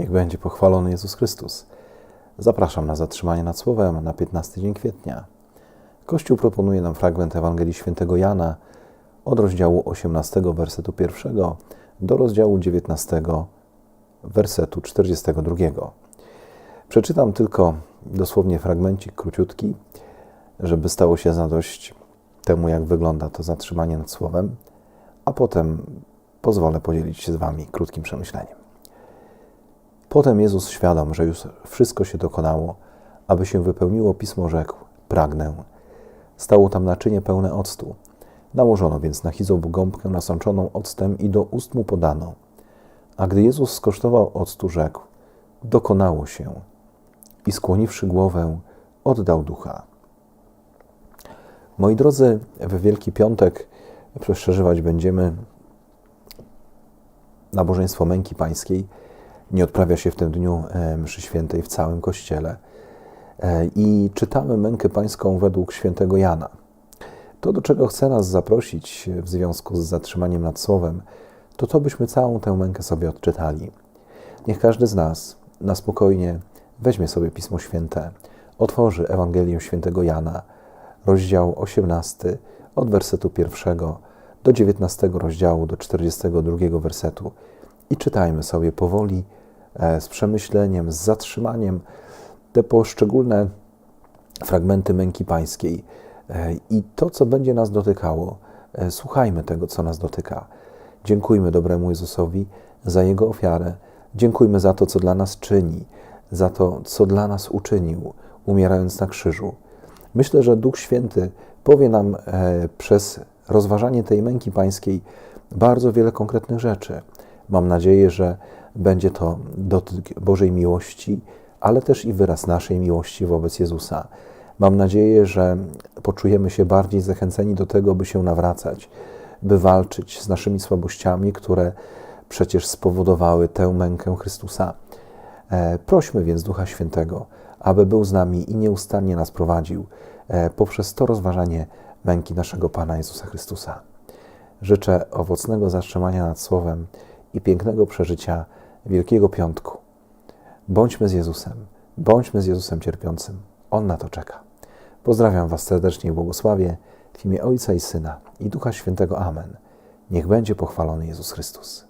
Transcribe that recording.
Niech będzie pochwalony Jezus Chrystus. Zapraszam na zatrzymanie nad Słowem na 15 dzień kwietnia. Kościół proponuje nam fragment Ewangelii Świętego Jana od rozdziału 18, wersetu 1 do rozdziału 19, wersetu 42. Przeczytam tylko dosłownie fragmencik króciutki, żeby stało się zadość temu, jak wygląda to zatrzymanie nad Słowem, a potem pozwolę podzielić się z Wami krótkim przemyśleniem. Potem Jezus, świadom, że już wszystko się dokonało, aby się wypełniło pismo, rzekł: Pragnę. Stało tam naczynie pełne octu. Nałożono więc na hizop gąbkę nasączoną octem i do ust mu podano. A gdy Jezus skosztował octu, rzekł: Dokonało się. I skłoniwszy głowę, oddał ducha. Moi drodzy, w Wielki Piątek przeżywać będziemy nabożeństwo męki pańskiej. Nie odprawia się w tym dniu e, mszy świętej w całym kościele. E, I czytamy mękę pańską według świętego Jana. To, do czego chce nas zaprosić w związku z zatrzymaniem nad słowem, to to byśmy całą tę mękę sobie odczytali. Niech każdy z nas na spokojnie weźmie sobie Pismo Święte, otworzy Ewangelię Świętego Jana, rozdział 18, od wersetu 1 do 19 rozdziału, do 42 wersetu i czytajmy sobie powoli, z przemyśleniem, z zatrzymaniem te poszczególne fragmenty męki pańskiej i to, co będzie nas dotykało. Słuchajmy tego, co nas dotyka. Dziękujmy dobremu Jezusowi za Jego ofiarę. Dziękujmy za to, co dla nas czyni, za to, co dla nas uczynił, umierając na krzyżu. Myślę, że Duch Święty powie nam e, przez rozważanie tej męki pańskiej bardzo wiele konkretnych rzeczy. Mam nadzieję, że będzie to dotyk Bożej miłości, ale też i wyraz naszej miłości wobec Jezusa. Mam nadzieję, że poczujemy się bardziej zachęceni do tego, by się nawracać, by walczyć z naszymi słabościami, które przecież spowodowały tę mękę Chrystusa. E, prośmy więc Ducha Świętego, aby był z nami i nieustannie nas prowadził e, poprzez to rozważanie męki naszego Pana Jezusa Chrystusa. Życzę owocnego zatrzymania nad Słowem i pięknego przeżycia Wielkiego Piątku. Bądźmy z Jezusem, bądźmy z Jezusem cierpiącym. On na to czeka. Pozdrawiam Was serdecznie i błogosławię w imię Ojca i Syna i Ducha Świętego. Amen. Niech będzie pochwalony Jezus Chrystus.